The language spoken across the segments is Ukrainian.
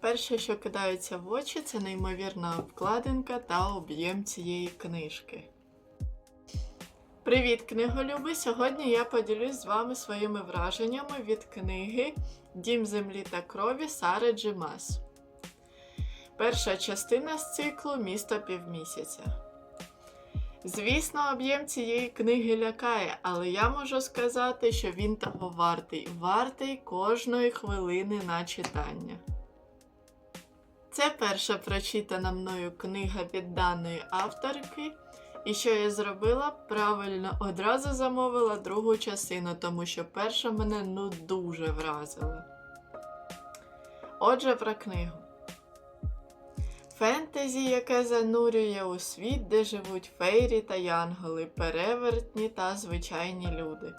Перше, що кидається в очі, це неймовірна обкладинка та об'єм цієї книжки. Привіт, книголюби! Сьогодні я поділюсь з вами своїми враженнями від книги Дім землі та крові Сари Джимас. Перша частина з циклу Місто півмісяця. Звісно, об'єм цієї книги лякає, але я можу сказати, що він того вартий, вартий кожної хвилини на читання. Це перша прочитана мною книга від даної авторки. І що я зробила? Правильно, одразу замовила другу частину, тому що перша мене ну дуже вразила. Отже, про книгу. Фентезі, яке занурює у світ, де живуть фейрі та янголи, перевертні та звичайні люди.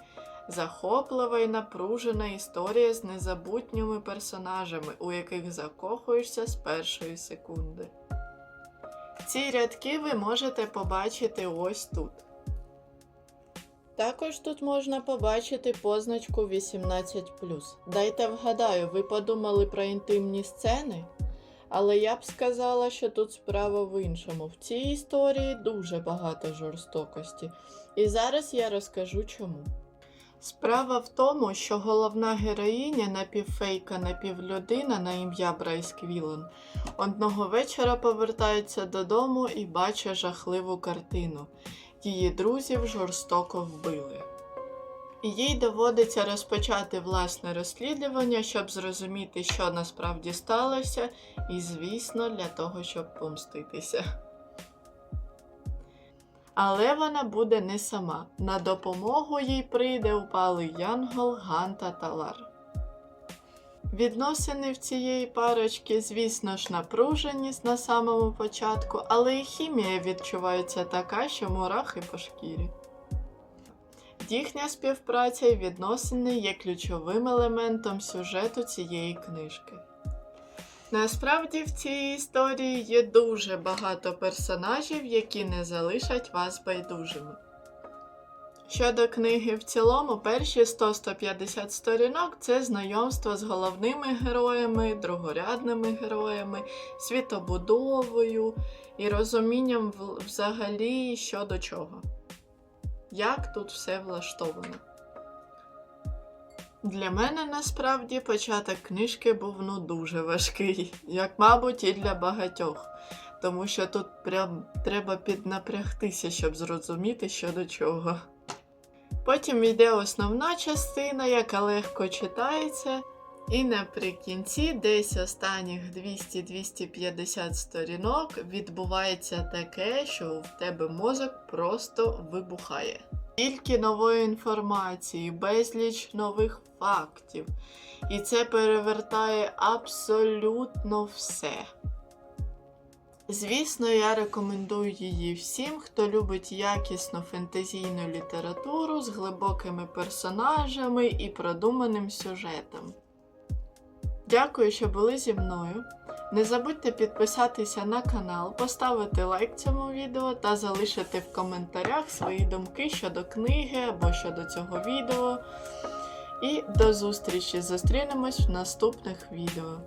Захоплива і напружена історія з незабутніми персонажами, у яких закохуєшся з першої секунди. Ці рядки ви можете побачити ось тут. Також тут можна побачити позначку 18. Дайте вгадаю, ви подумали про інтимні сцени? Але я б сказала, що тут справа в іншому. В цій історії дуже багато жорстокості. І зараз я розкажу чому. Справа в тому, що головна героїня напівфейка, напівлюдина на ім'я Брайс Квілен одного вечора повертається додому і бачить жахливу картину. Її друзів жорстоко вбили. Їй доводиться розпочати власне розслідування, щоб зрозуміти, що насправді сталося, і, звісно, для того, щоб помститися. Але вона буде не сама. На допомогу їй прийде упалий Янгол, Ганта та Лар. Відносини в цієї парочки, звісно ж, напружені на самому початку, але і хімія відчувається така, що мурахи по шкірі. Їхня співпраця і відносини є ключовим елементом сюжету цієї книжки. Насправді в цій історії є дуже багато персонажів, які не залишать вас байдужими. Щодо книги в цілому, перші 100-150 сторінок це знайомство з головними героями, другорядними героями, світобудовою і розумінням взагалі що до чого. Як тут все влаштовано. Для мене насправді початок книжки був ну дуже важкий, як, мабуть, і для багатьох, тому що тут прям треба піднапрягтися, щоб зрозуміти, що до чого. Потім йде основна частина, яка легко читається, і наприкінці, десь останніх 200-250 сторінок, відбувається таке, що в тебе мозок просто вибухає. Тільки нової інформації, безліч нових фактів. І це перевертає абсолютно все. Звісно, я рекомендую її всім, хто любить якісну фентезійну літературу з глибокими персонажами і продуманим сюжетом. Дякую, що були зі мною. Не забудьте підписатися на канал, поставити лайк цьому відео та залишити в коментарях свої думки щодо книги або щодо цього відео. І до зустрічі! Зустрінемось в наступних відео.